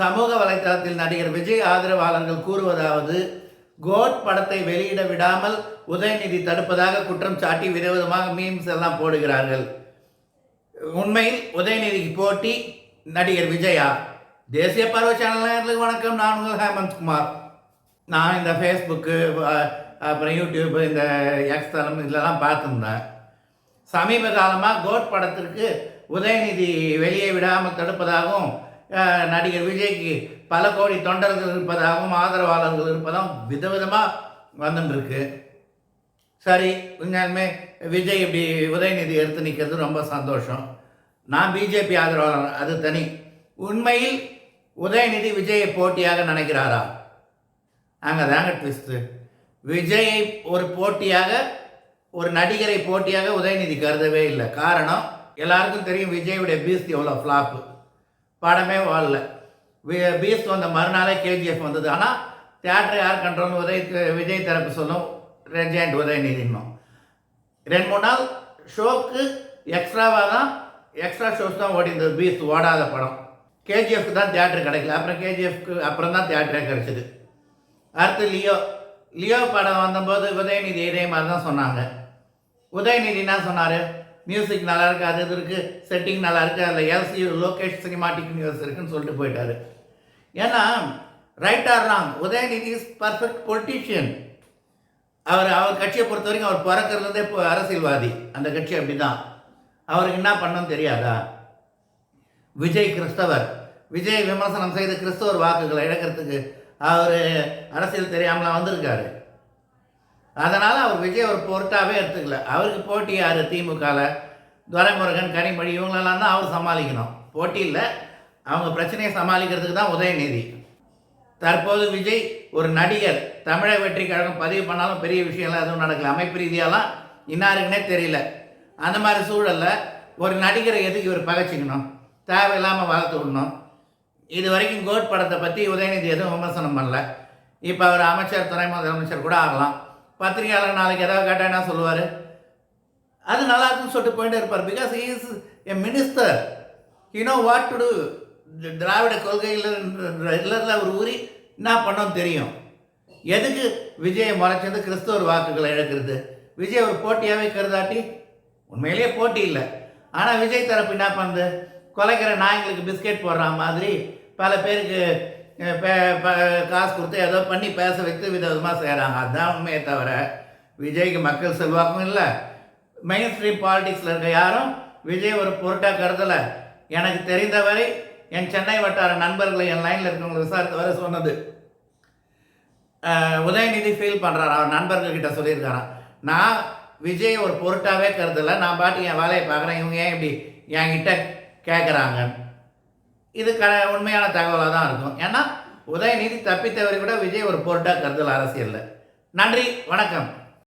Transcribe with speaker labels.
Speaker 1: சமூக வலைத்தளத்தில் நடிகர் விஜய் ஆதரவாளர்கள் கூறுவதாவது கோட் படத்தை வெளியிட விடாமல் உதயநிதி தடுப்பதாக குற்றம் சாட்டி விதவிதமாக மீம்ஸ் எல்லாம் போடுகிறார்கள். உண்மையில் உதயநிதிக்கு போட்டி நடிகர் விஜயா? தேசிய பருவ சேனலுக்கு வணக்கம். நான் உங்கள் ஹேமந்த் குமார். நான் இந்த ஃபேஸ்புக்கு அப்புறம் யூடியூப் இந்த எக்ஸ்தலம் இதெல்லாம் பார்த்துருந்தேன். சமீப காலமாக கோட் படத்திற்கு உதயநிதி வெளியே விடாமல் தடுப்பதாகவும் நடிகர் விஜய்க்கு பல கோடி தொண்டர்கள் இருப்பதாகவும் ஆதரவாளர்கள் இருப்பதாகவும் விதவிதமாக வந்துட்டுருக்கு சரி உண்மையாலுமே விஜய் இப்படி உதயநிதி எடுத்து நிற்கிறது ரொம்ப சந்தோஷம். நான் பிஜேபி ஆதரவாளர் அது தனி. உண்மையில் உதயநிதி விஜயை போட்டியாக நினைக்கிறாரா? அங்கே தாங்க ட்விஸ்ட்டு விஜயை ஒரு போட்டியாக ஒரு நடிகரை போட்டியாக உதயநிதி கருதவே இல்லை. காரணம் எல்லாருக்கும் தெரியும் விஜயுடைய பீஸ்ட் எவ்வளோ ஃப்ளாப்பு படமே வாழல. வி- பீஸ்ட் வந்த மறுநாளே கேஜிஎஃப் வந்தது. ஆனால் தேட்டர் யார் கண்ட்ரோல் உதய் விஜய் தரப்பு சொல்லும் ரெஜெண்ட் உதயநிதினும் ரெண்டு மூணு நாள் ஷோக்கு எக்ஸ்ட்ராவாக தான் எக்ஸ்ட்ரா ஷோஸ் தான் ஓடி இருந்தது ஓடாத படம். கேஜிஎஃப்க்கு தான் தேட்டர் கிடைக்கல. அப்புறம் கேஜிஎஃப்க்கு அப்புறம் தான் தியேட்டரே கிடைச்சிது. அடுத்து லியோ. லியோ படம் வந்தபோது உதயநிதி இதே மாதிரி தான் சொன்னாங்க. உதயநிதி என்ன சொன்னார்? மியூசிக் நல்லா இருக்கு அது இது இருக்குது செட்டிங் நல்லா இருக்குது அதில் எல்சி லோகேஷ் சினிமாட்டிக் நியூஸ் இருக்குன்னு சொல்லிட்டு போயிட்டார். ஏன்னா right or wrong Udhayanidhi is perfect politician அவர் அவர் கட்சியை பொறுத்த வரைக்கும் அவர் பிறக்கிறதே இப்போ அரசியல்வாதி. அந்த கட்சி அப்படி தான் அவருக்கு என்ன பண்ணணும்னு தெரியாதா? விஜய் கிறிஸ்தவர். விஜய் விமர்சனம் செய்து கிறிஸ்தவர் வாக்குகளை இழக்கிறதுக்கு அவர் அரசியல் தெரியாமலாம் வந்திருக்காரு. அதனால் அவர் விஜய் ஒரு பொருட்டாகவே எடுத்துக்கல. அவருக்கு போட்டி யார்? திமுகவில் துரைமுருகன் கனிமொழி இவங்களெல்லாம் தான் அவர் சமாளிக்கணும். போட்டி இல்லை. அவங்க பிரச்சனையை சமாளிக்கிறதுக்கு தான் உதயநிதி. தற்போது விஜய் ஒரு நடிகர். தமிழக வெற்றி கழகம் பதிவு பண்ணாலும் பெரிய விஷயம்லாம் எதுவும் நடக்கல. அமைப்பு ரீதியாலாம் இன்னாருக்குன்னே தெரியல. அந்த மாதிரி சூழலில் ஒரு நடிகரை எதுக்கு இவர் பகைச்சிக்கணும்? தேவையில்லாமல் வளர்த்து விடணும். இது வரைக்கும் கோட் படத்தை பற்றி உதயநிதி எதுவும் விமர்சனம் பண்ணல. இப்போ அவர் அமைச்சர் துணை முதலமைச்சர் கூட ஆகலாம். பத்திரிகையாளர் நாளைக்கு ஏதாவது கேட்டால் என்ன சொல்லுவார். அது நல்லா இருக்குன்னு சொல்லிட்டு போயிட்டே இருப்பார். Because is a minister you know no what to do Dravida கொள்கையில் இதில் அவர் ஊறி என்ன பண்ணோம் தெரியும். எதுக்கு விஜயை முறைச்சது கிறிஸ்தவர் வாக்குகளை இழக்கிறது. விஜய் ஒரு போட்டியாகவே கருதாட்டி உண்மையிலேயே போட்டி இல்லை. ஆனால் விஜய் தரப்பு என்ன பண்ணுது? கொலைக்கிற நாய்களுக்கு பிஸ்கெட் போடுற மாதிரி பல பேருக்கு காசு கொடுத்து ஏதோ பண்ணி பேச வைத்து விதவிதமாக செய்கிறாங்க அதுதான் உண்மையை தவிர விஜய்க்கு மக்கள் செல்வாக்கும் இல்லை. மெயின் ஸ்ட்ரீம் பாலிடிக்ஸில் இருக்க யாரும் விஜய் ஒரு பொருட்டாக கருதலை. எனக்கு தெரிந்தவரை என் சென்னை வட்டார நண்பர்களை என் லைனில் இருக்கவங்களை விசாரித்த வரை சொன்னது. உதயநிதி ஃபீல் பண்ணுறாரு அவர் நண்பர்கள் கிட்ட சொல்லியிருக்காராம் நான் விஜய் ஒரு பொருட்டாகவே கருதலை. நான் பாட்டு என் வேலையை பார்க்குறேன். இவங்க ஏன் இப்படி என்கிட்ட கேட்குறாங்கன்னு இது க உண்மையான தகவலாக தான் இருக்கும். ஏன்னா உதயநிதி தப்பித்தவரை கூட விஜய் ஒரு பொருட்டாக கருதல் அரசியலில். நன்றி வணக்கம்.